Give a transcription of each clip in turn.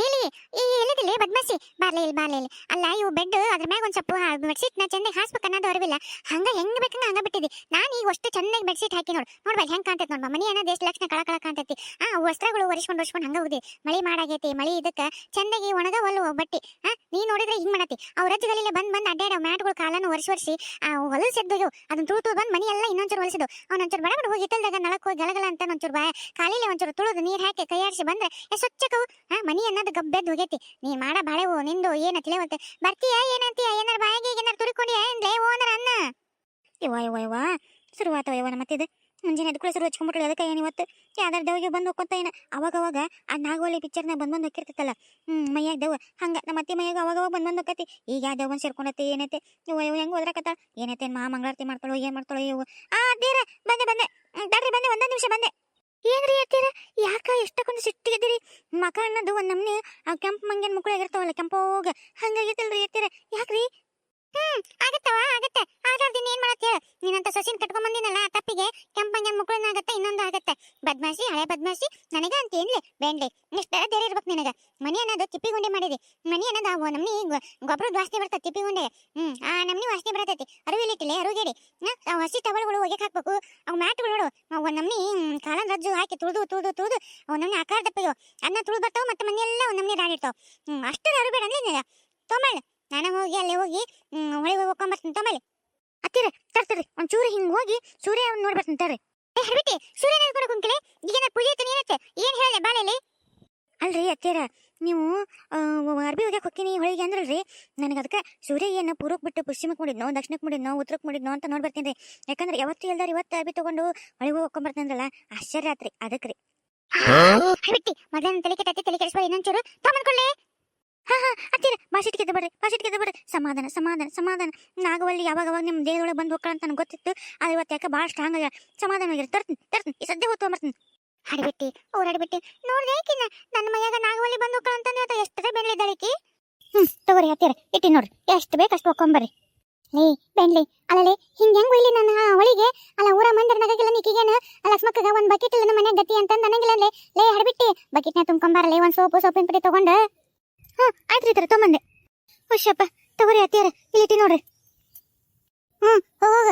ನೀಲಿ ಈ ಎಲ್ಲಿದಿಲ್ಲ ಬದ್ಮಾಸಿ ಬಾರ್ಲಿ, ಇಲ್ಲಿ ಬಾರ್ಲಿ, ಇಲ್ಲಿ. ಅಲ್ಲ, ಇವು ಬೆಡ್ ಅದ್ರ ಮ್ಯಾಗ ಒಂದ್ ಸ್ವಲ್ಪ ಬೆಡ್ಶೀಟ್ ನಾ ಚಂದಾಗಿ ಹಾಸ್ಬೇಕು ಅನ್ನೋದು ಅರಿವಿಲ್ಲ. ಹಂಗ ಹೆಂಗ್ ಬೇಕಂಗ ಹಂಗ ಬಿಟ್ಟಿದಿ. ನಾನು ಈಗ ಅಷ್ಟು ಚಂದಾಗಿ ಬೆಡ್ಶೀಟ್ ಹಾಕಿ ನೋಡು ನೋಡ್ಬಲ್ ಹೆಂಗ್ ಕಾಣ್ತೈತಿ ನೋಡ್ಬ. ಮನಿ ಅನ್ನೋದು ಎಷ್ಟು ಲಕ್ಷಣ ಕಳ ಕಳ ಆ ವಸ್ತ್ರಗಳು ಒರೆಸ್ಕೊಂಡು ಒರೆಸ್ಕೊಂಡು ಹಂಗ ಹೋಗಿ ಮಳಿ ಮಾಡಾಗೈತಿ, ಮಳಿ ಇದಕ್ಕ ಒಣಗ ಒಲ್ಲು ಬಟ್ಟಿ. ಹಾ ನೀ ನೋಡಿದ್ರೆ ಹಿಂಗ್ ಮಾಡತಿ ಅವ್ರ ರಜ್ಜುಗಳಲ್ಲಿ ಬಂದ್ ಬಂದ್ ಅಡ್ಡಾಡ ಮ್ಯಾಟ್ಗಳು ಕಾಲನ್ನು ಒರೆಸಿ ಒರೆಸಿ ಆ ಹೊಲಸು ಎದ್ದೋಗ್ಯವು ಅದನ್ನ ತುಳು ತುಳು ಬಂದ್ ಮನಿ ಎಲ್ಲ ಇನ್ನೊಂಚೂರು ಹೊಲಿಸಿದ್ದು ಅವ್ನ ಒಂಚೂರು ಬಡ ಬಡ ಹೋಗಿ ಇತ್ತಲ್ದಾಗ ನಳಕ್ಕೆ ಹೋಗಿ ಗಲಗಲ ಅಂತ ಒಂಚೂರು ಬಾಯ ಕಾಲಿಲೆ ಒಂಚೂರು ತುಳುದು ನೀರ್ ಹಾಕಿ ಕೈಯಾಡಿಸಿ ಬಂದ್ರೆ ಸ್ವಚ್ಛಕವು. ಹಾ ಅನ್ನೋದು ಗಬ್ಬೆದ್ದು ಹೋಗೈತಿ ನೀ ಮಾಡ ಬಾಳೆವು ನಿಂದು ಏನ ತಿಳಿಯವತ್ತೆ ಬರ್ತೀಯ, ಏನಂತೀಯ, ಏನಾರ ಬಾಯಿಗೆ ಏನಾರ ತುರುಕೊಂಡಿಯ? ಏನ್ಲೇ ಓನರ ಅನ್ನ? ಇವ ಇವ ಇವ ಶುರುವಾತವ ಇವನ ಮತ್ತಿದು ಮುಂಜಾನೆ ಎದ್ಕೊಳ್ಳಿ ಶುರು ಹಚ್ಕೊಂಡ್ಬಿಟ್ರೆ ಅದಕ್ಕೆ ಏನು ಇವತ್ತು? ಯಾವ್ದಾರು ದೇವಿಗೆ ಬಂದು ಹೋಗ್ಕೊಂತ ಏನ? ಅವಾಗ ಅವಾಗ ಆ ನಾಗೋಲಿ ಪಿಕ್ಚರ್ನ ಬಂದ್ ಬಂದು ಹಾಕಿರ್ತಿತ್ತಲ್ಲ ಹ್ಮ್, ಮೈಯಾಗ ದೇವ ಹಂಗ ನಮ್ಮ ಅತ್ತಿ ಮೈಯಾಗ ಅವಾಗ ಅವಾಗ ಬಂದ್ ಬಂದು ಹೋಗತಿ ಈಗ ಯಾವ ದೇವ್ ಬಂದು ಸೇರ್ಕೊಂಡೈತಿ ಏನೈತೆ? ಇವ ಇವ ಹೆಂಗ್ ಓದ್ರಕತ್ತ? ಏನೈತೆ? ಮಾ ಮಂಗಳಾರತಿ ಮಾಡ್ತಾಳೋ ಏನ್ ಮಾಡ್ತಾಳೋ ಇವು ಆ ದೇರ ಬಂದೆ ಬಂದೆ. ತಡ್ರಿ, ಬಂದೆ, ಒಂದೊಂದು ನಿಮಿಷ ಬಂದೆ. ಏನ್ರಿ ಹೇಳ್ತೀರ ಯಾಕ ಎಷ್ಟಕ್ಕೊಂದು ಸಿಟ್ಟಿಗೆದಿರಿ ಮಕ ಅನ್ನೋದು ಒಂದ್ ನಮ್ನಿ, ಆ ಕೆಂಪು ಮಂಗ್ಯನ್ ಮುಕ್ಕಳು ಆಗಿರ್ತಾವಲ್ಲ ಕೆಂಪೋಗ ಹಂಗಾಗಿರ್ತಲ್ರಿ ಹೇಳ್ತೀರ ಯಾಕ್ರಿ? ಹ್ಮ್ ಆಗತ್ತವ ಆಗತ್ತೆ. ಆಗಾರ್ದಿನ ಏನ್ ಮಾಡತ್ತೆ ನೀನಂತ ಸಸಿನ್ ಕಟ್ಕೊಂಡ್ ಬಂದಿನಲ್ಲ ಆ ತಪ್ಪಿಗೆ ಕೆಂಪಂಗನ್ ಮುಕ್ಕಳನ್ನ ಆಗತ್ತೆ, ಇನ್ನೊಂದು ಆಗತ್ತೆ. ಬದ್ಮಾಸಿ ಹಳೆ ಬದ್ಮಾಸಿ ನನಗ ಅಂತ ಏನ್ಲಿ ಬೇಂಡ್ಲಿ, ಇಷ್ಟ ಧೈರ್ಯ ಇರ್ಬೇಕು ನಿನಗ. ಮನೆ ಅನ್ನೋದು ತಿಪ್ಪಿಗುಂಡಿ ಮಾಡಿದಿ ಮನಿ ಅನ್ನೋದು ನಮ್ನಿ ಗೊಬ್ಬರದ ವಾಸನೆ ಬರ್ತದೆ ತಿಪ್ಪಿಗುಂಡೆ ಹ್ಮ್, ಆ, ನಮ್ನಿ ವಾಸನೆ ಬರತೈತಿ. ಅರುವಿಲಿಟ್ಟಿಲೆ ಅರುಗೇಡಿ ಹಸಿ ಟವಲ್ಗಳು ಒಗೆಕ್ ಹಾಕ್ಬೇಕು. ಅವು ಮ್ಯಾಟ್ಗಳು ನೋಡು. ಅವು ನಮ್ನಿ ಕಾಲನ್ ರಜ್ಜು ಹಾಕಿ ತುಳಿದು ತುಳಿದು ತುಳಿದು, ಅವು ನಮ್ನಿ ಆಕಾರ ದಪ್ಪಿಗೆ ಅನ್ನ ತುಳಿದು ಬರ್ತಾವ ಮತ್ತೆ ಮನೆಯೆಲ್ಲ ಅವು ನಮ್ನಿ ರಾಡಿರ್ತಾವ ಹ್ಮ್ ಅಷ್ಟು ಅರುಬೇಡ ಅಂದ್ರೆ ತೊಂಬಳ್ಳಿ ನಾನು ಹೋಗಿ, ಅಲ್ಲಿ ಹೋಗಿ ಹೊಳೆ ಹೊಳಿ ಹೋಗಿ ಹೋಗ್ಕೊಂಬರ್ತೀನಿ ತೊಂಬಳ್ಳಿ ಹತ್ತಿರ, ತರ್ತೀರಿ. ಒಂದು ಚೂರು ಹಿಂಗೆ ಹೋಗಿ, ಸೂರ್ಯ ನೋಡ್ಬರ್ತೀನಿ, ತರ್ರಿ. ಏ, ಹರ್ಬಿಟ್ಟಿ, ಸೂರ್ಯ ನೋಡ್ಕೊಂಡು ಕುಂಕಿಲೆ ಈಗ ಪೂಜೆ ಐತೆ ಏನು ಹೇಳಿದೆ ಹೇಳಿ ಬಾಳೆಲಿ ಅಲ್ರಿ ಅಕ್ಕೇರ ನೀವು ಅರ್ಬಿ ಹೋಗ್ಯಾಕೆ ಹೊಕ್ಕಿನಿ ಹೊಳಿಗೆ ಅಂದ್ರಲ್ರಿ ನನಗೆ ಅದಕ್ಕೆ ಸೂರ್ಯ ಏನು ಪೂರ್ವಕ್ಕೆ ಬಿಟ್ಟು ಪಶ್ಚಿಮಕ್ಕೆ ಮಾಡಿದ್ನೋ ದಕ್ಷಿಣಕ್ಕೆ ಮಾಡಿದ್ನೋ ಉತ್ತರಕ್ಕೆ ಮಾಡಿದ್ನೋ ಅಂತ ನೋಡ್ಬರ್ತೀನಿ ರೀ. ಯಾಕಂದ್ರೆ ಯಾವತ್ತು ಇಲ್ದಾರ ಇವತ್ತು ಅರ್ಬಿ ತಗೊಂಡು ಹೊಳಿಗೆ ಹೋಗ್ಕೊಂಬರ್ತೀನಲ್ಲ ಆಶ್ಚರ್ಯ ಆತ್ರಿ ಅದಕ್ಕೆ ರೀ. ಮೊದಲನೇ ತಲೆ ಕೆಟ್ಟ ತಲೆ ಕೆಡಿಸ್ಬಾರ ಇನ್ನೊಂಚೂರು ತಗೊಂಡ್ಕೊಳ್ಳಿ ಹಾ ಹಾ ಹತ್ತಿರ ಬಾಸಿಟ್ ಬರ್ರಿ ಬಾಸಿಟ್ ಗೆದ್ದು ಬರ್ರಿ. ಸಮಾಧಾನ ಸಮಾಧಾನ ಸಮಾಧಾನ. ನಾಗವಲ್ಲಿ ಯಾವಾಗ ಅವಾಗ ನಿಮ್ಮ ದೇಹದೊಳಗೆ ಬಂದು ಹೋಗ್ಕೊಳ್ಳ ಅಂತ ನನಗೆ ಗೊತ್ತಿತ್ತು ಅದು ಇವತ್ತು ಯಾಕೆ ಭಾಳ ಸ್ಟ್ರಾಂಗ್ ಆಗ್ಯಾರ. ಸಮಾಧಾನ ಆಗಿರಿ ತರ್ತೀನಿ ತರ್ತೀನಿ ಈ ಸದ್ಯ ಹೊತ್ತು ಬರ್ತೀನಿ ಹಡಿಬಿಟ್ಟಿ ಅವ್ರು ಹಡಿಬಿಟ್ಟಿ ನೋಡ್ದೆ ಕಿನ್ನ ನನ್ನ ಮೈಯಾಗ ನಾಗವಲ್ಲಿ ಬಂದು ಅಥವಾ ಎಷ್ಟು ಎಷ್ಟರ ದಳಿಕಿ? ಹ್ಮ್, ತಗೋರಿ ಹತ್ತಿರ ಇಟ್ಟಿ ನೋಡ್ರಿ. ಎಷ್ಟು ಬೇಕು ಅಷ್ಟು ಹೋಗ್ಕೊಂಬರ್ರಿ ಲೇ ಬೆಂಡ್ಲಿ ಅಲ್ಲಲೇ, ಹಿಂಗ್ ಹೆಂಗ್ ಇಲ್ಲಿ ನನ್ನ ಹೊಳಿಗೆ ಅಲ್ಲ, ಊರ ಮಂದಿರ ನಗಗಿಲ್ಲ ನೀಕಿಗೇನು ಲಕ್ಷ್ಮಕ್ಕಗ ಒಂದ್ ಬಕೆಟ್ ಇಲ್ಲ ಮನೆ ಗತಿ ಅಂತ ನನಗಿಲ್ಲ ಲೇ. ಲೇ, ಹಡಿಬಿಟ್ಟಿ ಬಕೆಟ್ನ ತುಂಬ್ಕೊಂಬಾರಲೇ, ಒಂದ್ ಸೋಪು ಸೋಪಿನ ಪುಡಿ ತಗೊಂಡು. ಹ್ಮ್, ಆಯ್ತ್ರಿ ತರ ತೊಂಬಂದೆ ಹುಷಪ್ಪ ತಗೋರಿ ಹತ್ತಿರ ಇಲ್ಲಿ ಇಟ್ಟಿ ನೋಡ್ರಿ. ಹ್ಮ್ ಹೋಗ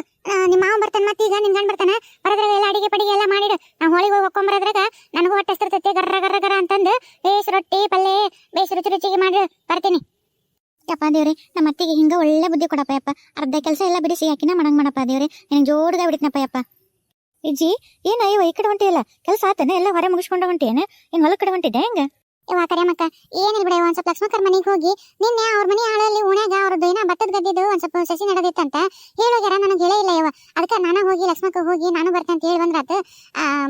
ನಿಮ್ಮ ಮಾವ ಬರ್ತಾನ ಮತ್ತೆ ಈಗ ನಿನ್ ಗಂಡ ಬರ್ತಾನ? ಬರದ್ರಾಗ ಎಲ್ಲ ಅಡಿಗೆ ಪಡಿಗೆ ಎಲ್ಲ ಮಾಡಿಡು. ನಾ ಹೋಳಿಗೆ ಹೋಗಿ ಹೊಕ್ಕೊಂಬರದ್ರಾಗ ನನಗೂ ಹೊಟ್ಟೆ ಹಸ್ತಿರ್ತೈತಿ. ಗರ್ರ ಗರ್ರ ಗರ್ರ ಅಂತಂದು ಬೇಸ್ ರೊಟ್ಟಿ, ಪಲ್ಲೆ ಬೇಸ್ ರುಚಿ ರುಚಿಗೆ ಮಾಡಿ. ಬರ್ತೀನಿ. ಯಪ್ಪ ದೇವ್ರಿ ನಮ್ಮ ಅತ್ತಿಗೆ ಹಿಂಗ ಒಳ್ಳೆ ಬುದ್ಧಿ ಕೊಡಪ್ಪ ಯಪ್ಪ. ಅರ್ಧ ಕೆಲಸ ಎಲ್ಲ ಬಿಡಿಸಿ ಯಾಕಿನ ಮಾಡಂಗ್ ಮಾಡಪ್ಪ ದೇವ್ರಿ. ನಿನ್ ಜೋಡ್ಗ ಬಿಡಿತ್ನಪ್ಪ ಯಪ್ಪ. ಇಜ್ಜಿ, ಏನ ಇವ ಈ ಕಡೆ ಹೊಂಟಿಯಲ್ಲ? ಕೆಲಸ ಆತನ? ಎಲ್ಲ ಹೊರ ಮುಗಿಸ್ಕೊಂಡು ಹೊಂಟಿಯೇನ? ಇನ್ ಹೊಲ ಕಡೆ ಹೊಂಟಿದ್ದೆ ಹೆಂಗ? ಇವ ಕರೆಮಕ್ಕ ಏನಿಲ್ಲ ಬಿಡ ಒಂದ್ ಸ್ವಲ್ಪ ಲಕ್ಷ್ಮಕ್ಕರ್ ಮನೆಗೆ ಹೋಗಿ ನಿನ್ನೆ ಅವ್ರ ಮನೆ ಆಳಲ್ಲಿ ಓಣ್ಯಾಗ ಅವ್ರದ್ದು ಏನೋ ಭತ್ತದ ಗದ್ದಿದ್ದು, ಒಂದ್ ಸ್ವಲ್ಪ ಸಸಿ ನಡೆದಿತ್ತಂತ ಹೇಳೋಗ್ಯಾರ, ನನಗೆ ಹೇಳೇ ಇಲ್ಲ ಇವ ಅದಕ್ಕೆ ನಾನು ಹೋಗಿ ಲಕ್ಷ್ಮಕ್ಕ ಹೋಗಿ ನಾನು ಬರ್ತೇನೆ ಅಂತ ಹೇಳಿ ಬಂದ್ರಾತು.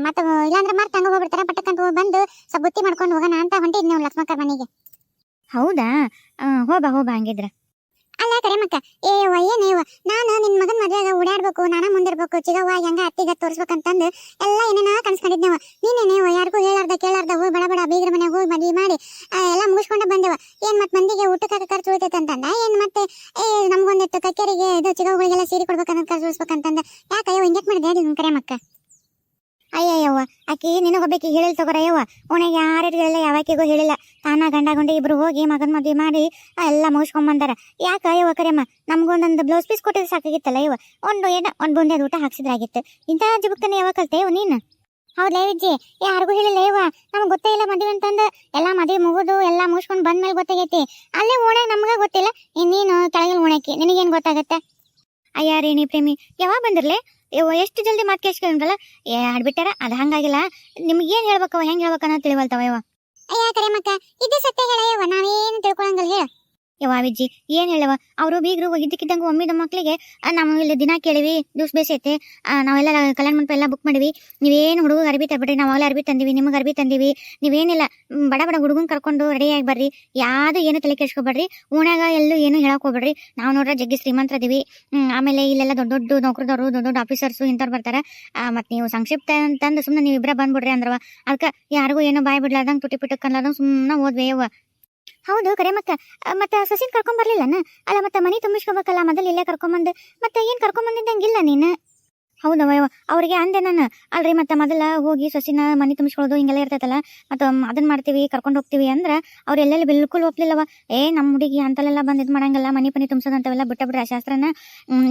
ಮತ್ತೆ ಇಲ್ಲಾಂದ್ರೆ ಮತ್ತೆ ಹಂಗ ಹೋಗ್ಬಿಡ್ತಾರ ಪಟ್ಟಕ್ಕಂತ ಹೋಗಿ ಬಂದು ಸ್ವಲ್ಪ ಬುತ್ತಿ ಮಾಡ್ಕೊಂಡು ಹೋಗೋಣ ಅಂತ ಹೊಂಟಿದ್ನಿ ಅವ್ನು ಲಕ್ಷ್ಮಕ್ಕರ್ ಮನೆಗೆ. ಹೌದಾ? ಹೋಗ ಬಾ ಹಂಗಿದ್ರ. ಕರೆಮಕ್ಕ ಏ ಯವ್ವ ನಾನು ನಿನ್ ಮಗನ್ ಮದ್ವೆಗ ಓಡಾಡ್ಬೇಕು, ನಾನ ಮುಂದಿರ್ಬೇಕು, ಚಿಗವ್ವ, ಹೆಂಗ ಅತ್ತಿಗ ತೋರಿಸ್ಬೇಕಂತಂದು ಎಲ್ಲ ಏನೇನ ಕನ್ಸ್ಕೊಂಡಿದ್ನವ. ನೀನೇನೇವ ಯಾರಿಗೂ ಹೇಳಾರ್ದ ಕೇಳಾರ್ದ ಹೋಗಿ ಬಡ ಬಡ ಬೀಗ್ರ ಮನೆಗೆ ಹೋಗಿ ಮದ್ವಿ ಮಾಡಿ ಎಲ್ಲಾ ಮುಗಿಸ್ಕೊಂಡು ಬಂದೇವ. ಏನ್ ಮತ್ ಮಂದಿಗೆ ಊಟಕ್ಕೆ ಖರ್ಚು ಉಳಿತೈತಂತಂದ? ಏನ್ ಮತ್ತೆ? ಏ, ನಮ್ಗೊಂದಿತ್ತು ಕಕ್ಕೇರಿಗೆ ಇದು ಚಿಗವ್ಗಳಿಗೆಲ್ಲ ಸೀರೆ ಕೊಡ್ಬೇಕಂತ ಖರ್ಚು ಉಳಿಸ್ಬೇಕಂತಂದ. ಯಾಕೆ ಅಯ್ಯೋ ಹಿಂಗೆ ಮಾಡಿದೆ ಕರೆ ಕರೆಮಕ್ಕ ಅಯ್ಯಯ್ಯವ್ವ, ಆಕಿ ನಿನಗೊಬ್ಬಾಕಿ ಹೇಳಿಲ್ಲ ತಗೋರಯ್ಯವ್ವ. ಓಣ್ಯಾಗ ಯಾರು ಹೇಳಿಲ್ಲ ಯಾವಾಕಿಗೂ ಹೇಳಿಲ್ಲ. ತಾನ ಗಂಡ ಗುಂಡಿ ಇಬ್ರು ಹೋಗಿ ಮಗನ ಮದುವೆ ಮಾಡಿ ಎಲ್ಲ ಮುಗಿಸ್ಕೊಂಬಂದಾರ. ಯಾಕೆ ಅಯ್ಯವ್ವ ಕರಿಯಮ್ಮ ನಮ್ಗೊಂದೊಂದು ಬ್ಲೌಸ್ ಪೀಸ್ ಕೊಟ್ಟಿದ್ರೆ ಸಾಕಾಗಿತ್ತಲ್ಲ ಇವ ಒಂದು ಏನ, ಒಂದು ಬುಂದೆ ಊಟ ಹಾಕ್ಸಿದ್ರಾಗಿತ್ತು. ಇಂಥ ಜುಬುಕ್ತನ ಯಾವಾಗ ನೀನು? ಹೌದ್ಲೇ ವಿಜ್ಜಿ, ಯಾರಿಗೂ ಹೇಳಿಲ್ಲ ಯವ್ವ ನಮ್ಗೆ ಗೊತ್ತೇ ಇಲ್ಲ ಮದುವೆ ಅಂತಂದು. ಎಲ್ಲ ಮದುವೆ ಮುಗಿದು, ಎಲ್ಲ ಮುಗಿಸ್ಕೊಂಡು ಬಂದ್ಮೇಲೆ ಗೊತ್ತಾಗೈತಿ. ಅಲ್ಲೇ ಓಣ್ಯಾಗ ನಮ್ಗೆ ಗೊತ್ತಿಲ್ಲ. ಇನ್ನೇನು ಕೆಳಗಿನ ಓಣ್ಯಾಕಿ, ನಿನಗೇನು ಗೊತ್ತಾಗತ್ತೆ? ಅಯ್ಯ ರೇಣಿ ಪ್ರೇಮಿ, ಯಾವಾಗ ಬಂದಿರ್ಲೆ? ಎಷ್ಟು ಜಲ್ದಿ ಮಾತು ಕೇಳಿಸ್ಕೊಂಡ್ರಲ್ಲ ಏ, ಆಡ್ಬಿಟ್ಟಾರ, ಅದು ಹಂಗಾಗಿಲ್ಲ. ನಿಮ್ಗೆ ಏನ್ ಹೇಳ್ಬೇಕವ ಹೆಂಗೆ ಹೇಳ್ಬೇಕನ್ನೋ ತಿಳಿವಲ್ತವ ಅಯ್ಯ ಅಯ್ಯ ಕರೆಮಕ್ಕ ಇದು ಸತ್ಯ ಹೇಳ ನಾವೇನು ತಿಳ್ಕೊಳಂಗಲ್ಲ ಹೇಳ. ಯವ್ವ ವಿಜ್ಜಿ ಏನ್ ಹೇಳವ ಅವರು ಬೀಗರು ಇದ್ದಕ್ಕಿದ್ದಂಗೆ ಒಮ್ಮಿದ ಮಕ್ಕಳಿಗೆ ನಾವು ಇಲ್ಲಿ ದಿನ ಕೇಳಿವಿ ದಿವ್ಸ ಬೇಸೈತೆ ಆ, ನಾವೆಲ್ಲ ಕಲ್ಯಾಣ ಮಂಟಪ ಎಲ್ಲ ಬುಕ್ ಮಾಡಿವಿ. ನೀವೇನು ಹುಡುಗ ಅರ್ಬಿ ತರ್ಬಿಡ್ರಿ ನಾವೆಲ್ಲ ಅರ್ಬಿ ತಂದಿವಿ ನಿಮಗೆ ಅರ್ಬಿ ತಂದಿವಿ. ನೀವೇನಿಲ್ಲ ಬಡ ಬಡ ಹುಡುಗನ್ ಕರ್ಕೊಂಡು ರೆಡಿಯಾಗಿ ಬರ್ರಿ. ಯಾವ್ದು ಏನು ತಲೆ ಕೆಡ್ಸ್ಕೊಬೇಡ್ರಿ ಓಣ್ಯಾಗ ಎಲ್ಲೂ ಏನು ಹೇಳಕ್ ಹೋಗ್ಬೇಡ್ರಿ. ನಾವು ನೋಡ್ರೆ ಜಗ್ಗಿ ಶ್ರೀಮಂತರದಿವಿ ಅದೀವಿ ಆಮೇಲೆ ಇಲ್ಲೆಲ್ಲ ದೊಡ್ಡ ದೊಡ್ಡ ನೌಕರದವರು ದೊಡ್ಡ ದೊಡ್ಡ ಆಫೀಸರ್ಸು ಇಂಥವ್ರು ಬರ್ತಾರೆ. ಮತ್ತು ನೀವು ಸಂಕ್ಷಿಪ್ತ ಅಂತಂದು ಸುಮ್ಮನೆ ನೀವು ಇಬ್ಬರ ಬಂದ್ಬಿಡ್ರಿ ಅಂದ್ರವ ಅದಕ್ಕೆ ಯಾರಿಗೂ ಏನು ಬಾಯ್ ಬಿಡ್ಲಾರ್ದಂಗೆ ತುಟಿ ಪಿಟಕ್ ಅನ್ಲಾರ್ದಂಗೆ ಸುಮ್ಮನೆ ಓದ್ವೇವ ಹೌದು, ಕರೆ ಮಕ್ಕ. ಮತ್ತ ಸಸಿನ್ ಕರ್ಕೊಂಡ್ ಬರ್ಲಿಲ್ಲನ? ಅಲ್ಲ, ಮತ್ತ ಮನಿ ತುಂಬಿಸ್ಕೋಬೇಕಲ್ಲ, ಮೊದಲು ಇಲ್ಲೇ ಕರ್ಕೊಂಬಂದು ಮತ್ತೆ ಏನ್ ಕರ್ಕೊಂಡ್ ಬಂದಿದ್ದಂಗಿಲ್ಲ ನೀನು? ಹೌದವ ಅವ್ರಿಗೆ ಅಂದೆ ನಾನು. ಅಲ್ರಿ, ಮತ್ತೆ ಮೊದಲ ಹೋಗಿ ಸಸಿನ ಮನಿ ತುಂಬಿಸ್ಕೊಳ್ಳೋದು ಹಿಂಗೆಲ್ಲ ಇರ್ತೈತಲ್ಲ, ಮತ್ತು ಅದನ್ನ ಮಾಡ್ತೀವಿ, ಕರ್ಕೊಂಡು ಹೋಗ್ತೀವಿ ಅಂದ್ರೆ ಅವ್ರು ಬಿಲ್ಕುಲ್ ಒಪ್ಲಿಲ್ಲವ? ಏ ನಮ್ಮ ಹುಡುಗಿ ಅಂತಲೆಲ್ಲ ಬಂದು ಇದು ಮಾಡಂಗಿಲ್ಲ, ಮನಿ ಪನಿ ತುಂಬಿಸೋದಂತವೆಲ್ಲ ಬಿಟ್ಟ ಬಿಡ್ರಿ ಆ ಶಾಸ್ತ್ರನ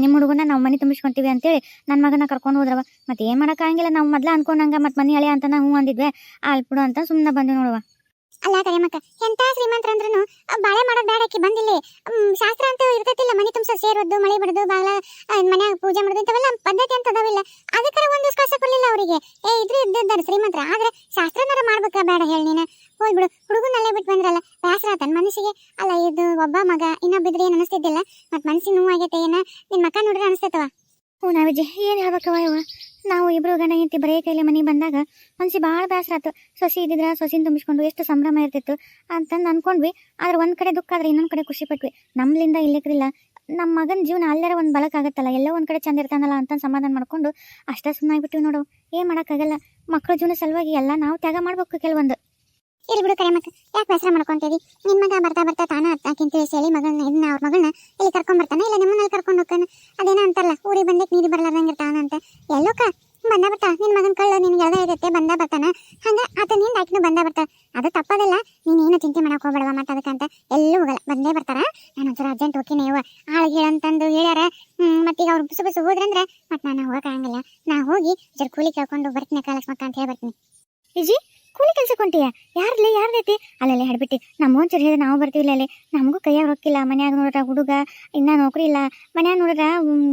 ನಿಮ್ಮ ಹುಡುಗನ ನಾವು ಮನಿ ತುಂಬಿಸ್ಕೊಂತೀವಿ ಅಂತೇಳಿ ನನ್ನ ಮಗನ ಕರ್ಕೊಂಡು ಹೋದ್ರವ. ಮತ್ತೆ ಏನು ಮಾಡೋಕ್ಕಾಗಿಲ್ಲ ನಾವು ಮೊದಲ ಅನ್ಕೊಂಡಂಗ ಮತ್ತೆ ಮನೆ ಹಳೆ ಅಂತ ಹ್ಞೂ ಅಂದಿದ್ವಿ. ಅಲ್ಬಿಡು ಅಂತ ಸುಮ್ಮನೆ ಬಂದು ನೋಡುವ ಅಲ್ಲ ಕರಿಯಮ್ಮಕ್ಕ, ಎಂತ ಶ್ರೀಮಂತರ ಅಂದ್ರೂ ಬಾಳೆ ಮಾಡೋದ್ ಬೇಡ ಆಕಿ ಬಂದಿಲ್ಲಿ. ಶಾಸ್ತ್ರ ಅಂತ ಇರ್ತತಿಲ್ಲ, ಮನೆ ತುಂಬ ಸೇರೋದು ಮಳೆ ಬಡದು ಬಾಳ ಮನ್ಯಾಗ ಪೂಜೆ ಮಾಡೋದು, ಇಂಥವೆಲ್ಲ ಪದ್ಧತಿ ಅಂತ ಅದಾವಿಲ್ಲ. ಅದಕ್ಕಾರ ಒಂದು ದಿವಸ ಕೊಡಲಿಲ್ಲ ಅವರಿಗೆ. ಏ, ಇದ್ರೆ ಇದ್ದಿದ್ದಾರೆ ಶ್ರೀಮಂತರ, ಆದ್ರೆ ಶಾಸ್ತ್ರನಾರ ಮಾಡ್ಬೇಕಾ ಬೇಡ ಹೇಳಿ ನೀನು. ಹೋಗ್ಬಿಡು ಹುಡುಗನಲ್ಲೇ ಬಿಟ್ಟು ಬಂದ್ರಲ್ಲ ಶಾಸ್ತ್ರ ತನ್ನ ಮನಸ್ಸಿಗೆ. ಅಲ್ಲ, ಇದು ಒಬ್ಬ ಮಗ, ಇನ್ನೊಬ್ಬಿದ್ರೆ ಏನು ಅನಿಸ್ತಿದ್ದಿಲ್ಲ ಮತ್ತೆ ಮನಸ್ಸಿನ ನೋವಾಗೈತೆ, ಏನ? ನಿನ್ ಮಕ್ಕ ನೋಡಿದ್ರೆ ಅನಿಸ್ತೈತವ ಹ್ಞೂ, ನಾವಿಜಿ, ಏನು ಹೇಳ್ಬೇಕವ ಯವ್ವ ನಾವು ಇಬ್ರು ಗಂಡ ಹೆಂಡತಿ ಬರೇ ಕೈಲಿ ಮನೆಗೆ ಬಂದಾಗ ಮನ್ಸಿ ಭಾಳ ಬೇಸರ ಆಯ್ತು ಸೊಸಿ ಇದ್ದಿದ್ರ ಸೊಸಿನ ತುಂಬಿಸ್ಕೊಂಡು ಎಷ್ಟು ಸಂಭ್ರಮ ಇರ್ತಿತ್ತು ಅಂತಂದು ಅನ್ಕೊಂಡ್ವಿ. ಆದ್ರೆ ಒಂದ್ ಕಡೆ ದುಃಖ ಆದ್ರೆ ಇನ್ನೊಂದ್ ಕಡೆ ಖುಷಿ ಪಟ್ವಿ. ನಮ್ಲಿಂದ ಇಲ್ಲಿಕ್ರಿಲ್ಲ ನಮ್ಮ ಮಗನ ಜೀವನ ಅಲ್ಲರ ಒಂದು ಬಳಕಾಗತ್ತಲ್ಲ ಎಲ್ಲೋ ಒಂದ್ ಕಡೆ ಚಂದ ಇರ್ತಾನಲ್ಲ ಅಂತ ಸಮಾಧಾನ ಮಾಡ್ಕೊಂಡು ಅಷ್ಟ ಸುಮ್ಮನಾಗ್ಬಿಟ್ಟಿವಿ ನೋಡು. ಏನ್ ಮಾಡಕ್ಕಾಗಲ್ಲ. ಮಕ್ಕಳ ಜೀವನ ಸಲುವಾಗಿ ಎಲ್ಲ ನಾವು ತ್ಯಾಗ ಮಾಡ್ಬೇಕು ಕೆಲವೊಂದು. ಇಲ್ಲಿ ಬಿಡು ಕರೆ ಮತ್ತೆ. ಯಾಕೆ ಬೇಸರ ಮಾಡ್ಕೊಂತೀವಿ ನಿನ್ ಮಗ ಬರ್ತಾ ಬರ್ತಾ ತಾನ ಅತ್ತಾಕಿಂತ ಹೇಳಿ ಮಗಳನ್ನ, ಇದನ್ನ ಅವ್ರ ಮಗಳನ್ನ ಇಲ್ಲಿ ಕರ್ಕೊಂಡ್ ಬರ್ತಾನೆ? ಇಲ್ಲ ನಿಮ್ಮನ್ನಲ್ಲಿ ಕರ್ಕೊಂಡು ಹೋಗ್ತಾನೆ? ಅದೇನೋ ಅಂತಾರಲ್ಲ, ಊರಿಗೆ ಬಂದಕ್ಕೆ ನೀರು ಬರ್ಲಾರ್ದಂಗೆ ಇರ್ತಾನ ಅಂತ. ಎಲ್ಲೋಕ? ಬಂದ ಬರ್ತಾ? ನಿನ್ನ ಮಗನ ಕಳ್ಳ, ನಿನ್ಗೆ ಎಲ್ಲ ಇರುತ್ತೆ ಬಂದ ಬರ್ತಾನ ಹಂಗ ಆತ ನಿಂದ ಆಕಿನೂ ಬಂದ ಬರ್ತಾರ ಅದು ತಪ್ಪದಲ್ಲ ನೀನ್ ಏನು ಚಿಂತೆ ಮಾಡಕ್ ಹೋಗ್ಬೇಡವ ಮತ್ತೆ ಅದಕ್ಕಂತ ಎಲ್ಲೂ ಹೋಗಲ್ಲ ಬಂದೇ ಬರ್ತಾರ ನಾನು ಒಂಚೂರು ಅರ್ಜೆಂಟ್ ಹೋಗ್ತೀನಿ ಇವ ಆಳ್ ಹೇಳಂತಂದು ಹೇಳ್ಯಾರ ಹ್ಮ್ ಮತ್ತೀಗ ಅವ್ರು ಬುಸು ಬುಸು ಹೋದ್ರಂದ್ರೆ ಮತ್ತೆ ನಾನು ಹೋಗಕ್ಕಾಗಂಗಿಲ್ಲ ನಾ ಹೋಗಿ ಜರ ಕೂಲಿ ಕೇಳ್ಕೊಂಡು ಬರ್ತೀನಿ ಕಾಲಕ್ಷ್ಮಕ್ಕ ಅಂತ ಹೇಳಿ ಬರ್ತೀನಿ ವಿಜಿ ಕೂಲಿ ಕೆಲ್ಸಕ್ಕೆ ಹೊಂಟಿಯ ಯಾರ್ಲಿ ಯಾರ್ದೈತಿ ಅಲ್ಲಲ್ಲಿ ಹಡ್ಬಿಟ್ಟಿ ನಮ್ಮ ಒಂಚೂರು ಹೇಳಿದ್ರೆ ನಾವು ಬರ್ತೀವಿಲ್ಲ ಅಲ್ಲಿ ನಮಗೂ ಕೈಯಾಗ ರೊಕ್ಕಿಲ್ಲ ಮನ್ಯಾಗ ನೋಡ್ರ ಹುಡುಗ ಇನ್ನ ನೌಕರಿ ಇಲ್ಲ ಮನ್ಯಾಗ ನೋಡಿದ್ರ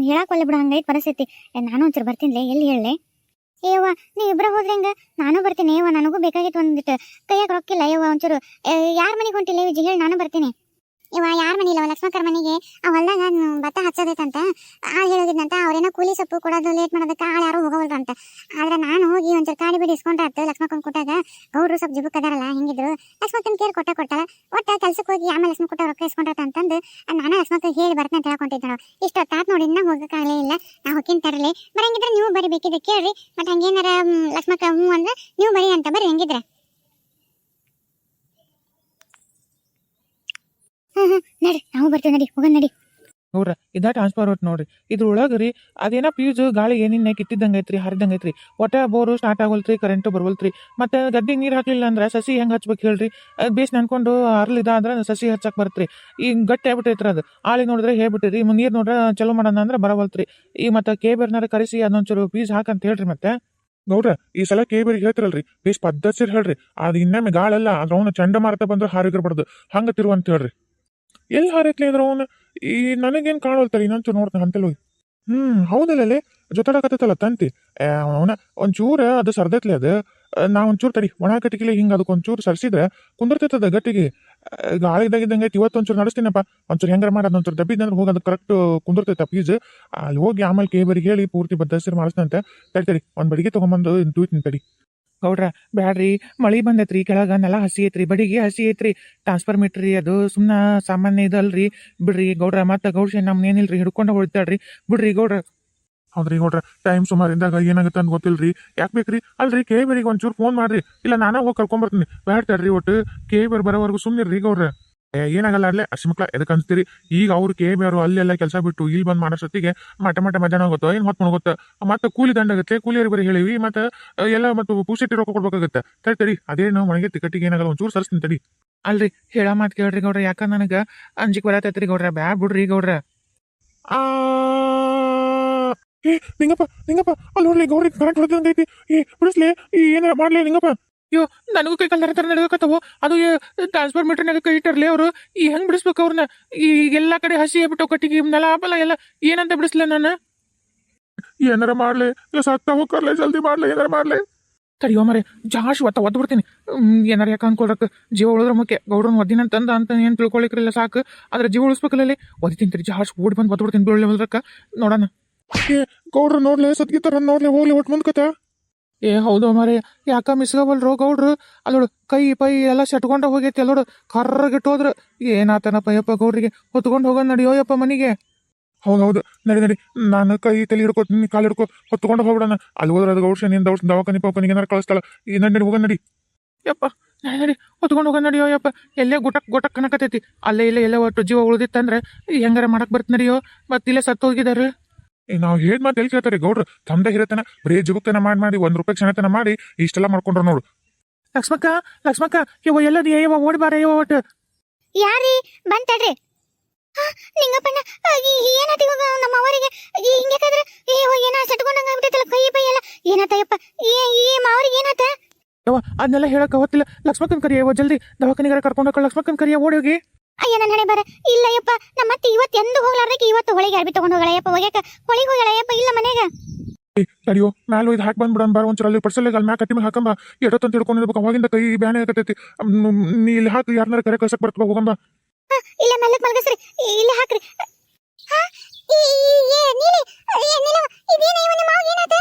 ಹೇಳಕ್ ಒಲ್ಲೆ ಬಿಡು ಹಂಗೈತ್ ಪರಿಸ್ಥಿತಿ. ನಾನು ಒಂಚೂರು ಬರ್ತೀನಿ ಎಲ್ಲಿ ಹೇಳಲೆ? ಏವ ನೀ ಇಬ್ರ ಹೋದ್ರೆ ನಾನು ಬರ್ತೀನಿ ಏವ ನನಗೂ ಬೇಕಾಗಿತ್ತು ಒಂದಿಟ್ಟು ಕೈಯಾಗ ರೊಕ್ಕಿಲ್ಲ ಏವ ಒಂಚೂರು. ಯಾರ ಮನೆಗೆ ಹೊಂಟಿಲ್ಲ ಹೇಳಿ, ನಾನು ಬರ್ತೀನಿ. ಇವ ಯಾರ ಮನೆ ಇಲ್ಲ ಲಕ್ಷ್ಮಕ್ಕರ ಮನೆಗೆ, ಆ ಹೊಲ್ದಾಗ ಭತ್ತ ಹಚ್ಚೋದೈತಂತ. ಆಳು ಹೇಳೋದಿದ್ನಂತ, ಅವ್ರೇನೋ ಕೂಲಿ ಸೊಪ್ಪು ಕೊಡೋದು ಲೇಟ್ ಮಾಡೋದಕ್ಕೆ ಆಳ್ ಯಾರು ಹೋಗವಲ್ರಂತ. ಆದ್ರೆ ನಾನು ಹೋಗಿ ಒಂಚೂರು ಕಾಡಿ ಬಿಡಿ ಇಸ್ಕೊಂಡ್ರಾತು ಲಕ್ಷ್ಮಕ್ಕನ ಕೊಟ್ಟಾಗ ಗೌರು ಸ್ವಲ್ಪ ಜಿಬುಕ್ ಅದಾರಲ್ಲ, ಹೆಂಗಿದ್ರು? ಲಕ್ಷ್ಮಕ್ಕನ ಕೇರ್ ಕೊಟ್ಟ ಕೊಟ್ಟ ಒಟ್ಟ ಕೆಲ್ಸಕ್ಕೆ ಹೋಗಿ ಆಮೇಲೆ ಲಕ್ಷ್ಮಕ್ಕ ಕೊಟ್ಟ ರೊಕ್ಕ ಇಸ್ಕೊಂಡ್ರಾತ ಅಂತಂದು ನಾನು ಲಕ್ಷ್ಮಕ್ಕ ಹೇಳಿ ಬರ್ತೇನೆ ಅಂತ ಹೇಳ್ಕೊಂತಿದ್ದೆ ನಾವು ಇಷ್ಟೊತ್ತಾತ್ ನೋಡಿ, ಇನ್ನೂ ಹೋಗಕ್ಕಾಗಲೇ ಇಲ್ಲ. ನಾ ಹೋಗಿನ ತರಲಿ. ಬರಂಗಿದ್ರೆ ನೀವು ಬರಿ ಬೇಕಿದ್ರೆ ಕೇಳ್ರಿ. ಮತ್ತೆ ಹಂಗೇನಾರ ಲಕ್ಷ್ಮಕ್ಕ ಹ್ಞೂ ಅಂದ್ರೆ ನೀವು ಬರಿ ಅಂತ ಬರ್ರಿ ಹೆಂಗಿದ್ರೆ. ಹ್ಮ್ ಹ್ಮ್ ನಡಿ ನಾವು ಬರ್ತೀವಿ ನಡಿ ಹೋಗೋಣ ನಡಿ. ನೋಡ್ರ ಇದ ಟ್ರಾನ್ಸ್ಫರ್ ನೋಡ್ರಿ. ಇದ್ರೊಳಗೆ ರೀ ಅದೇನೋ ಪ್ಯೂಸ್ ಗಾಳಿ ಏನಿನ್ನ ಕಿತ್ತಿದ್ದಂಗೆ ಐತ್ರಿ ಹರಿದಂಗೆ ಐತ್ರಿ. ಒಟ್ಟ ಬೋರು ಸ್ಟಾರ್ಟ್ ಆಗೋಲ್ತ್ರಿ ಕರೆಂಟು ಬರ್ವಲ್ತ್ರಿ. ಮತ್ತೆ ಗದ್ದಿಗೆ ನೀರು ಹಾಕ್ಲಿಲ್ಲ ಅಂದ್ರೆ ಸಸಿ ಹೆಂಗೆ ಹಚ್ಬೇಕು ಹೇಳ್ರಿ? ಅದು ಬೇಸ್ ನೆನ್ಕೊಂಡು ಅರ್ಲಿದ ಅಂದ್ರೆ ಸಸಿ ಹಚ್ಚಕ್ ಬರ್ತ್ರಿ. ಈಗ ಗಟ್ಟಿ ಆಗ್ಬಿಟ್ಟೈತ್ರಿ ಅದು. ಆಳಿ ನೋಡಿದ್ರೆ ಹೇಳ್ಬಿಟ್ಟಿರಿ ನೀರು ನೋಡ್ರೆ ಚಲೋ ಮಾಡೋಣ ಅಂದ್ರೆ ಬರವಲ್ತ್ರಿ. ಈ ಮತ್ತೆ ಕೇಬರ್ನಾರ ಕರೆಸಿ ಅದೊಂಚೂರು ಪೀಸ್ ಹಾಕಂತ ಹೇಳ್ರಿ ಮತ್ತೆ. ಗೌಡ್ರ ಈ ಸಲ ಕೇಬರಿಗೆ ಹೇಳ್ತಿರಲ್ರಿ ಬೇಸ್ ಪದ್ಧತಿ ಹೇಳ್ರಿ. ಅದು ಇನ್ನೊಮ್ಮೆ ಗಾಳೆಲ್ಲ ಅದ್ರ ಅವನು ಚಂಡಮಾರುತ ಬಂದ್ರೆ ಹಾರಿಗಿರ್ಬಾರ್ದು. ಹಂಗ ತಿರುವಂತ ಹೇಳ್ರಿ. ಎಲ್ಲಿ ಹಾರೈತ್ಲಿ ಇದ್ರು ಅವನು? ಈ ನನಗೇನು ಕಾಣೋಲ್ತಾರೆ ಇನ್ನೊಂಚೂರು ನೋಡ್ತಾನೆ ಅಂತೇಳಿ ಹೋಗಿ. ಹ್ಮ್ ಹೌದಲ್ಲೇ ಜೊತಾಡಕತ್ತಲ್ಲ ತಂತಿ. ಅವನ ಒಂಚೂರು ಅದು ಸರ್ದತ್ಲಿ ಅದು. ನಾ ಒಂಚೂರು ತಡಿ, ಒಣ ಕಟ್ಟಿಗೆ ಹಿಂಗೆ ಅದಕ್ಕೆ ಒಂಚೂರು ಸರ್ಸಿದ್ರೆ ಕುಂದಿರ್ತೈತದ ಗಟ್ಟಿಗೆ. ಗಾಳಿ ಗಾಳಿದಾಗಿದ್ದಂಗೆ ಐತಿ ಇವತ್ತು ಒಂಚೂರು ನಡೆಸ್ತೀನಪ್ಪ. ಒಂಚೂರು ಹೆಂಗಾರ ಮಾಡಿ ಅದೊಂಚೂರು ದಬ್ಬಿದ್ದಂದ್ರೆ ಹೋಗಿ ಅದು ಕರೆಕ್ಟ್ ಕುಂದಿರ್ತೈತ ಪೀಸ್. ಅಲ್ಲಿ ಹೋಗಿ ಆಮೇಲೆ ಕೇಬರಿಗೆ ಹೇಳಿ ಪೂರ್ತಿ ಬದ್ದಸಿರು ಮಾಡಿಸ್ತಂತೆ ತಡಿ ತಡಿ, ಒಂದು ಬಡಿಗೆ ತೊಗೊಂಬಂದು ತೂಯ್ತೀನಿ ತಡಿ. ಗೌಡ್ರ, ಬ್ಯಾಡ್ರಿ, ಮಳಿ ಬಂದೈತ್ರಿ ಕೆಳಗೆ ನೆಲ ಹಸಿ ಐತ್ರಿ ಬಡಿಗೆ ಹಸಿ ಐತ್ರಿ ಟ್ರಾನ್ಸ್ಫರ್ ಮೀಟ್ರಿ ಅದು ಸುಮ್ಮನೆ ಸಾಮಾನ್ಯ ಇದಲ್ರಿ. ಬಿಡ್ರಿ ಗೌಡ್ರ, ಮತ್ತೆ ಗೌಡ್ರಿ ಏನಿಲ್ರಿ ಹಿಡ್ಕೊಂಡು ಹೊಳ್ತಾಳ್ರಿ ಬಿಡ್ರಿ ಗೌಡ್ರ. ಹೌದ್ರಿ ಗೌಡ್ರ ಟೈಮ್ ಸುಮಾರಿಂದಾಗ ಏನಾಗುತ್ತೆ ಅಂತ ಗೊತ್ತಿಲ್ರಿ. ಯಾಕೆ ಬೇಕ್ರಿ? ಅಲ್ರಿ ಕೇಬರಿಗೆ ಬೇರಿಗೆ ಒಂಚೂರು ಫೋನ್ ಮಾಡ್ರಿ. ಇಲ್ಲ, ನಾನೇ ಹೋಗಿ ಕರ್ಕೊಂಬರ್ತೀನಿ. ಬೇಡ ತಡ್ರಿ ಒಟ್ಟು. ಕೇಬರ್ ಬೇರ್ ಬರೋವರೆಗೂ ಸುಮ್ಮನಿರ್ರಿ ಗೌಡ್ರ. ಏನಾಗಲ್ಲ ಅಲ್ಲೇ ಅಶ್ಮಕ್ಳ ಎದಕ್ಕೆ ಅನ್ಸ್ತೀರಿ? ಈಗ ಅವ್ರು ಕೆ ಅವರು ಅಲ್ಲೆಲ್ಲ ಕೆಲಸ ಬಿಟ್ಟು ಇಲ್ಲಿ ಬಂದು ಮಾಡೋಷ್ಟೊತ್ತಿಗೆ ಮಟ ಮಟ ಮಧ್ಯಾಹ್ನ ಆಗುತ್ತೋ ಏನು ಹೊತ್ತು ಮುಳುಗುತ್ತ? ಮತ್ತೆ ಕೂಲಿ ದಂಡ ಆಗುತ್ತೆ ಕೂಲಿಯರಿಗೆ ಬರೀ ಹೇಳಿವಿ ಮತ್ತೆ ಎಲ್ಲ ಮತ್ತು ಪೂಸೆಟ್ಟಿ ರೊಕ್ಕ ಕೊಡ್ಬೇಕಾಗುತ್ತೆ. ತಡಿ ತಡಿ ಅದೇನು ಮನೆಗೆ ಟಿಕೆಟಿಗೆ ಏನಾಗಲ್ಲ ಒಂಚೂರು ಸರ್ಸ್ತೀನಿ ತಡಿ. ಅಲ್ರಿ ಹೇಳ ಮಾತು ಕೇಳ್ರಿ ಗೌಡ್ರ ಯಾಕ ನನಗ ಅಂಜಿಕ್ ಬರತೈತ್ರಿ ಗೌಡ್ರ ಬ್ಯಾ ಬಿಡ್ರಿ ಗೌಡ್ರ. ಆ ಏ ನಿಂಗಪ್ಪ ನಿಂಗಪ್ಪ ಅಲ್ಲಿ ನೋಡ್ಲಿ ಗೌಡ್ರಿ ಕರೆಂಟ್ ಹೊಡೆದಂಗೆ ಐತಿ ಏ ಬಿಡಿಸ್ಲಿ ಏನಾರ ಮಾಡ್ಲಿ ನಿಂಗಪ್ಪ. ನನಗೂ ಕೈ ಕಲ್ಲಾರ ತರ ನಡಕತ್ತವು ಅದು ಟ್ರಾನ್ಸ್ಫರ್ ಮೀಟರ್ನಾಗ ಕೈ ಇಟ್ಟರ್ಲಿ ಅವರು. ಈ ಹೆಂಗ್ ಬಿಡಿಸ್ಬೇಕು ಅವ್ರನ್ನ? ಈ ಎಲ್ಲಾ ಕಡೆ ಹಸಿ ಆಗ್ಬಿಟ್ಟು ಕಟ್ಟಿಗೆ ನೆಲ ಆಪಲ್ಲ ಎಲ್ಲ ಏನಂತ ಬಿಡಿಸ್ಲ ನಾನು? ಏನಾರ ಮಾಡ್ಲಿ. ಸತ್ತ ಹೋಗ್ಕರ್ಲೆ ಜಲ್ದಿ ಮಾಡ್ಲಿ ಏನಾರ ಮಾಡ್ಲಿ. ತಡಿಯೋ ಮರೆ ಜಾಶ್ ಒತ್ತ ಒದ್ದು ಬಿಡ್ತೀನಿ. ಏನಾರ ಯಾಕೆ ಅನ್ಕೊಳಕ್? ಜೀವ ಉಳಿದ್ರ ಮುಖ್ಯ. ಗೌಡ್ರನ್ನ ಒದ್ದಿನ ತಂದ ಅಂತ ಏನು ತಿಳ್ಕೊಳಿಕ್ರಿಲ್ಲ ಸಾಕು. ಆದ್ರೆ ಜೀವ ಉಳಿಸ್ಬೇಕಲ್ಲ ಒದಿತೀನಿ ತಡಿ ಜಾಶ್ ಓಡಿ ಬಂದು ಒದ್ದು ಬಿಡ್ತೀನಿ ಬೀಳ್ಲಿ ಹೊಲ್ರಕ್ಕ ನೋಡೋಣ. ಗೌಡ್ರ ನೋಡ್ಲಿ ಸತ್ಗಿತ್ತಾರ ನೋಡ್ಲಿ ಹೋಗ್ಲಿ ಒಟ್ಟು ಮುಂದ್ಕತ ಏ, ಹೌದು ಮಾರಾಯ ಯಾಕ ಮಿಸ್ಗಬಲ್ರು ಗೌಡ್ರು ಅಲ್ಲೋಡು ಕೈ, ಪೈ ಎಲ್ಲ ಸೆಟ್ಕೊಂಡ ಹೋಗೈತಿ. ಅಲ್ಲೋಡು ಕರ್ರಗಿಟ್ಟೋದ್ರು ಏನಾತನಪ್ಪ ಯಪ್ಪ ಗೌಡ್ರಿಗೆ? ಹೊತ್ಕೊಂಡು ಹೋಗೋಣ ನಡಿಯೋ ಯಪ್ಪ ಮನಿಗೆ. ಹೌದು ಹೌದು, ನಡಿ ನಡಿ. ನಾನು ಕೈ, ತಲೆ ಹಿಡ್ಕೊತೀನಿ ಕಾಲು ಹಿಡ್ಕೊ, ಹೊತ್ಕೊಂಡು ಹೋಗ್ಬಿಡೋಣ. ಅಲ್ಲಿ ಹೋದ್ರೆ ಅದು ಗೌಡ್ಸ ನಿನ್ನ ದೌಡ್ ದವಾಖಾನಿ ಪಾಪನಿಗೆ ಏನಾರು ಕಳಿಸ್ತಾಳ. ಈ ನಡಿ ನಡಿ ಹೋಗೋಣ ನಡಿ. ಯಪ್ಪ, ನಡಿ ನಡಿ. ಹೊತ್ಕೊಂಡು ಹೋಗೋಣ ನಡಿಯೋ ಯಪ್ಪ. ಎಲ್ಲೇ ಗುಟಕ್ ಗುಟಕ್ ಕಣಕತೈತಿ ಅಲ್ಲೇ, ಇಲ್ಲೇ ಎಲ್ಲ ಒಟ್ಟು ಜೀವ ಉಳಿದಿತ್ತಂದ್ರೆ ಹೆಂಗಾರ ಮಾಡಕ್ ಬರ್ತ ನಡಿಯೋ? ಮತ್ತೆ ಇಲ್ಲೇ ಸತ್ತು ಹೋಗಿದಾರೆ ನಾವು ಹೇಳ್ ಮಾತು ಎಲ್ಲಿ ಕೇಳ್ತಾರೆ ಗೌಡ್ರು ತಂದೆ ಹಿರತನ ಬರೀ ಜುಗುಕ್ತನ ಮಾಡಿ ಮಾಡಿ ಒಂದ್ ರೂಪಾಯಿ ಕ್ಷಣತನ ಮಾಡಿ ಇಷ್ಟೆಲ್ಲ ಮಾಡ್ಕೊಂಡ್ರ ನೋಡು. ಲಕ್ಷ್ಮಕ್ಕ ಲಕ್ಷ್ಮಕ್ಕ ಇವ ಎಲ್ಲದಿ ಯವ ಓಡಿ ಬಾರ ಅಯ್ಯವ ಒಟ್ಟು. ಯಾರಿ? ಬಂತಡ್ರಿ ನಿಂಗಪ್ಪಣ್ಣ ಏನಾತ ನಮ್ಮ ಅವರಿಗೆ? ಹಿಂಗ್ಯಾಕಂದ್ರೆ ಏವ ಏನ ಸಟ್ಕೊಂಡಂಗ ಆಗ್ಬಿಟ್ಟೈತಲ್ಲ ಕೈ ಬೈ ಎಲ್ಲ? ಏನಾತಯ್ಯಪ್ಪ ಈ ಈ ಮಾವರಿಗೆ ಏನಾತ? ಯವ ಅದನ್ನೆಲ್ಲ ಹೇಳಕ್ ಅವತ್ತಿಲ್ಲ. ಲಕ್ಷ್ಮಕ್ಕನ್ ಕರಿಯವ ಜಲ್ದಿ ದವಾಖಾನಿಗಾರ ಕರ್ಕೊಂಡು ಹೋಗ ಲಕ್ಷ್ಮಕ್ಕನ್ ಕರಿಯ ಓಡಿ ಹೋಗಿ. ಅಯ್ಯ ನನ್ನ ಹಣೆ ಬರ ಇಲ್ಲಯ್ಯಪ್ಪ ನಮ್ಮ ಅತ್ತೆ ಇವತ್ತು ಎಂದು ಹೋಗ್ಲಾರ್ದಕ್ಕೆ ಇವತ್ತು ಹೊಳಿಗೆ ಅರ್ಬಿ ತಗೊಂಡು ಹೋಗಳಯ್ಯಪ್ಪ ಹೋಗ್ಯಾಕ ಹೊಳಿಗೆ ಹೋಗಳಯ್ಯಪ್ಪ ಇಲ್ಲ ಮನೆಗ ತಡಿಯೋ ಮ್ಯಾಲ ಇದು ಹಾಕಿ ಬಂದ್ಬಿಡೋಣ ಬಾರ ಒಂಚೂರು ಅಲ್ಲಿ ಪರ್ಸಲ್ ಅಲ್ಲಿ ಮ್ಯಾಲ ಕಟ್ಟಿ ಮೇಲೆ ಹಾಕಂಬ ಎಡತ್ತಂತ ತಿಳ್ಕೊಂಡಿರ್ಬೇಕು ಅವಾಗಿಂದ ಕೈ ಬ್ಯಾನೆ ಆಗತೈತಿ. ನೀ ಇಲ್ಲಿ ಹಾಕಿ ಯಾರನ್ನಾರ ಕರೆ ಕಳ್ಸಕ್ ಬರ್ತವ ಹೋಗಂಬ. ಇಲ್ಲ ಮೆಲ್ಲಕ್ ಮಲಗಸ್ರಿ. ಇಲ್ಲ ಹಾಕ್ರಿ. ಇದೇನ ಇವ ನಿಮ್ಮ ಮಾವ ಏನಾತ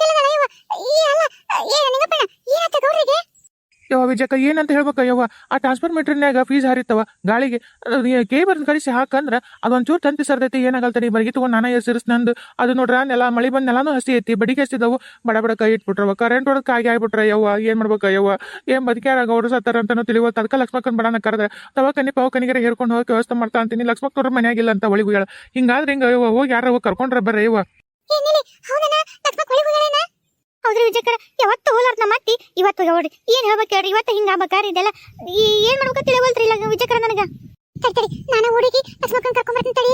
ಕೇಳಿದಳ ಇವ ಈ ಅಲ್ಲ ಏ ನಿಂಗಪ್ಪಣ್ಣ ಏನಾತ ಗೌಡ್ರಿಗೆ? ಯವ್ವ ವಿಜಯಕ್ಕ, ಏನಂತ ಹೇಳ್ಬೇಕ ಯವ್ವ? ಆ ಟ್ರಾನ್ಸ್ಫರ್ ಮೀಟರ್ನ್ಯಾಗ ಫೀಸ್ ಹಾರಿತ್ತವ, ಗಾಳಿಗೆ ಕೇ ಬರ್ದು ಕಳಿಸಿ ಹಾಕಂದ್ರ ಅದೊಂಚೂರು ತಂತಿ ಸರ್ದೈತಿ, ಏನಾಗಲ್ತರಿ? ಬರಗಿ ತಗೊಂಡು ನಾನೇ ಎಸಿರಿಸ್ ನಂದು. ಅದು ನೋಡ್ರ, ನೆಲ, ಮಳಿ ಬಂದ್ ನೆಲಾನು ಹಸಿ ಐತಿ, ಬಡಿಗೆ ಹಸಿದವು ಬಡ ಬಡ ಕೈ ಇಟ್ಬಿಟ್ರವ. ಕರೆಂಟ್ ಹೊಡೆದ್ ಕಾಗಿ ಆಗ್ಬಿಟ್ರ ಯವ್ವ, ಏನ್ ಮಾಡ್ಬೇಕ ಯವ್ವ? ಏನ್ ಬದುಕ್ಯಾರ ಗೌಡ್ರು ಸತ್ತಾರ ಅಂತಾನು ತಿಳಿವತ್ತ ಅದಕ್ಕೆ ಲಕ್ಷ್ಮಕ್ಕನ್ ಬಡನ ಕರೆದ್ರೆ ದವಾಖಾನಿ ಪವಕನಿಗೆ ಹೇರ್ಕೊಂಡು ಹೋಗಕ್ಕೆ ವ್ಯವಸ್ಥೆ ಮಾಡ್ತಾ ಅಂತೀನಿ. ಲಕ್ಷ್ಮಕ್ಕನವ್ರ ಮನೆಯಾಗಿಲ್ಲ ಅಂತ ಒಳಗೆ ಹೇಳ. ಹಿಂಗಾದ್ರೆ ಹಿಂಗ ಹೋಗಿ ಯಾರ ಹೋಗಿ ಕರ್ಕೊಂಡ್ರ ಬರ್ರಿ ಯವ್ವ ಏ ನೀಲಿ ಹೌದನ ಲಕ್ಷ್ಮಣ ಹೊಳಿಗೆ ಹೋಗಳೇನ ಹೌದ್ರಿ ವಿಜಯಕರ? ಯಾವತ್ತು ಹೋಲಾರ್ದ ನಮ್ಮ ಅತ್ತಿ? ಇವತ್ತು ಹೋಗ್ರಿ ಏನ್ ಹೇಳ್ಬೇಕು ಹೇಳ್ರಿ? ಇವತ್ತು ಹಿಂಗ ಆಗ್ಬೇಕಾರ ಇದೆಲ್ಲ. ಏನ್ ಮಾಡ್ಬೇಕು ತಿಳಿವಲ್ತ್ರಿ ಇಲ್ಲ ವಿಜಯಕರ ನನಗ? ತಡಿ ತಡಿ ನಾನು ಹುಡುಗಿ ಲಕ್ಷ್ಮಕ್ಕನ್ ಕರ್ಕೊಂಡ್ ಬರ್ತೀನಿ ತಡಿ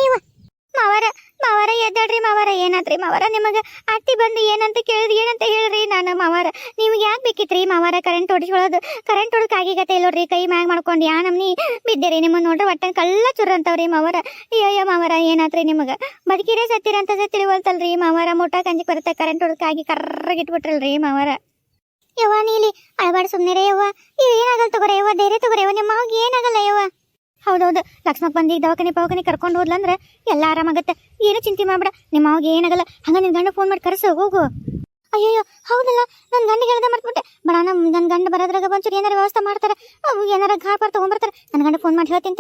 ಮಾವಾರ ಮಾವಾರ ಎದ್ದಾಡ್ರಿ ಮಾವಾರ, ಏನಾತ್ರಿ ಮಾವಾರ? ನಿಮಗೆ ಅತ್ತಿ ಬಂದು ಏನಂತ ಕೇಳಿದ್ರಿ ಏನಂತ ಹೇಳ್ರಿ ನಾನು ಮಾವಾರ? ನಿಮ್ಗೆ ಯಾಕೆ ಬೇಕಿತ್ರಿ ಮಾವಾರ? ಕರೆಂಟ್ ಹೊಡಿಸ್ಕೊಳ್ಳೋದು ಕರೆಂಟ್ ಹೊಡಕ್ ಆಗಿಗತ್ತೆ ಇಲ್ಲೋಡ್ರಿ ಕೈ ಮ್ಯಾಗ ಮಾಡ್ಕೊಂಡು ಯಾ ನಮ್ನಿ ಬಿದ್ದೀರಿ. ನಿಮ್ಮ ನೋಡ್ರಿ ಒಟ್ಟ ಕಳ್ಳ ಚುರ ಮಾವರ. ಮಾವಾರ ಮಾವರ, ಏನಾತ್ರಿ ನಿಮಗೆ? ಬದುಕಿರೇ ಸತ್ತಿರ ಅಂತ ತಿಳಿವಲ್ತಲ್ರಿ ಮಾವಾರ. ಮುಟ್ಟ ಕಂಜಿ ಬರುತ್ತೆ ಕರೆಂಟ್ ಹೊಡಕಾಗಿ ಕರ್ರಗೆ ಇಟ್ಬಿಟ್ರಲ್ರಿ ಮಾವಾರ. ಯವ್ವ ನೀಲಿ, ಅಳಬಾಡ ಸುಮ್ಮನೆ ಯವ್ವ. ಏನಾಗಲ್ಲ ತಗೋರೆ ಯವ್ವ? ಧೈರ್ಯ ತಗೋರೆ ಯವ್ವ, ನಿಮ್ಮ ಏನಾಗಲ್ಲ ಯವ್ವ? ಹೌದೌದು. ಲಕ್ಷ್ಮಕ್ ಬಂದು ದವಾಖಾನೆ ಪವಾಖಾನೆ ಕರ್ಕೊಂಡು ಹೋದ್ಲಂದ್ರೆ ಎಲ್ಲ ಆರಾಮಾಗತ್ತೆ. ಏನು ಚಿಂತೆ ಮಾಡ್ಬೇಡ. ನಿಮ್ಮ ಅವಾಗ ಏನಾಗಲ್ಲ. ಹಂಗ ನಿನ್ ಗಂಡ ಫೋನ್ ಮಾಡಿ ಕರೆಸು, ಹೋಗು. ಅಯ್ಯೋ ಹೌದಲ್ಲ. ನನ್ನ ಗಂಡ ಹೇಳ್ದೆ ಮರ್ತ್ಬಿಟ್ಟೆ. ಬಡ ನಮ್ಮ ನನ್ನ ಗಂಡ ಬರೋದ್ರಾಗ ಒಂಚೂರು ಏನಾರ ವ್ಯವಸ್ಥೆ ಮಾಡ್ತಾರೆ. ಏನಾರ ಘಾಟ್ ಪಾರ್ ತಗೊಂಡ್ಬರ್ತಾರೆ. ನನ್ನ ಗಂಡ ಫೋನ್ ಮಾಡಿ ಹೇಳ್ತೀನಿ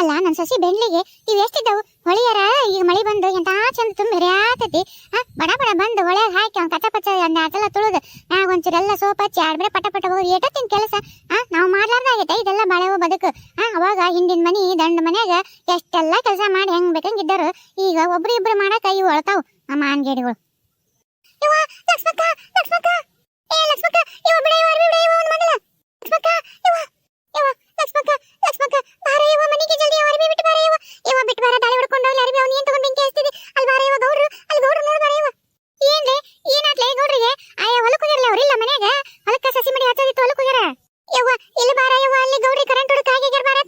ಅಲ್ಲ ನನ್ನ ಸಸಿ ಬೆಳ್ಳಿಗೆ ಇವು ಎಷ್ಟಿದ್ದವು? ಹೊಳಿಯರ? ಈಗ ಮಳಿ ಬಂದು ಎಂತ ಚಂದ ತುಂಬ ಆತತಿ ಆ ಬಡ ಬಡ ಬಂದು ಹೊಳೆಯಾಗ ಹಾಕಿ ಅವ್ನು ಕಚ್ಚ ಪಚ್ಚ ಒಂದ್ ಆಟೆಲ್ಲ ತುಳಿದು. ಮ್ಯಾಗ ಒಂಚೂರೆಲ್ಲ ಸೋಪ್ ಹಚ್ಚಿ ಆಡ್ಬೇಡ ಪಟ ಪಟ ಹೋಗಿ ಏಟತ್ತಿನ ಕೆಲಸ. ಹಾ, ನಾವು ಮಾಡ್ಲಾರ್ದಾಗೈತೆ, ಇದೆಲ್ಲ ಬಾಳೆವು ಬದುಕು. ಆ ಅವಾಗ ಹಿಂದಿನ ಮನಿ, ದಂಡ ಮನ್ಯಾಗ ಎಷ್ಟೆಲ್ಲ ಕೆಲಸ ಮಾಡಿ ಹೆಂಗ್ ಬೇಕಂಗಿದ್ದರು ಈಗ ಒಬ್ರು ಇಬ್ರು ಮಾಡಕ ಇವು ಅಳ್ತಾವು ಆ ಮಾನ್ಗೇಡಿಗಳು. ಲಕ್ಷ್ಮಕ್ಕ ಲಕ್ಷ್ಮಕ್ಕ. ಏ, ಲಕ್ಷ್ಮಕ್ಕ, ಇವ ಬಿಡ ಇವ ಬಿಡ, ಇವ ಅವ್ನ್ ಮಗನ ಲಕ್ಷ್ಮಕ್ಕ ಇವ ಇವ ಲಕ್ಷ್ಮಕ್ಕ ಲಕ್ಷ್ಮಕ್ಕ ಬಾರ ಇವ ಮನೆಗೆ ಜಲ್ದಿ ಇವ ಅರ್ಬಿ ಬಿಟ್ಟು ಬಾರ ಇವ ಇವ ಬಿಟ್ಟು ಬಾರ ದಾಳಿ ಹೊಡ್ಕೊಂಡು ಅಲ್ಲಿ ಅರ್ಬಿ ಅವನು ಏನ್ ತಗೊಂಡ್ ಬೆಂಕಿ ಹಚ್ತಿದಿ ಅಲ್ಲಿ ಬಾರ ಗೌಡ್ರು, ಅಲ್ಲಿ ಗೌಡ್ರು ನೋಡ್ ಬಾರ ಏನ್ರಿ ಏನಾತ್ಲೆ ಗೌಡ್ರಿಗೆ? ಆಯ, ಹೊಲಕ್ ಹೋಗಿರಲ್ಲ ಅವ್ರಿಲ್ಲ ಮನ್ಯಾಗ? ಹೊಲಕ್ಕ ಸಸಿ ಮಡಿ ಹತ್ತದಿತ್ತು ಹೊಲಕ್ಕೆ ಹೋಗ್ಯಾರ? ಯವ್ವ, ಇಲ್ಲಿ ಬಾರ ಯವ್ವ, ಅಲ್ಲಿ ಗೌಡ್ರಿ ಕರೆಂಟ್ ಹೊಡಕ್ ಹಾಗೆ ಬಾರ.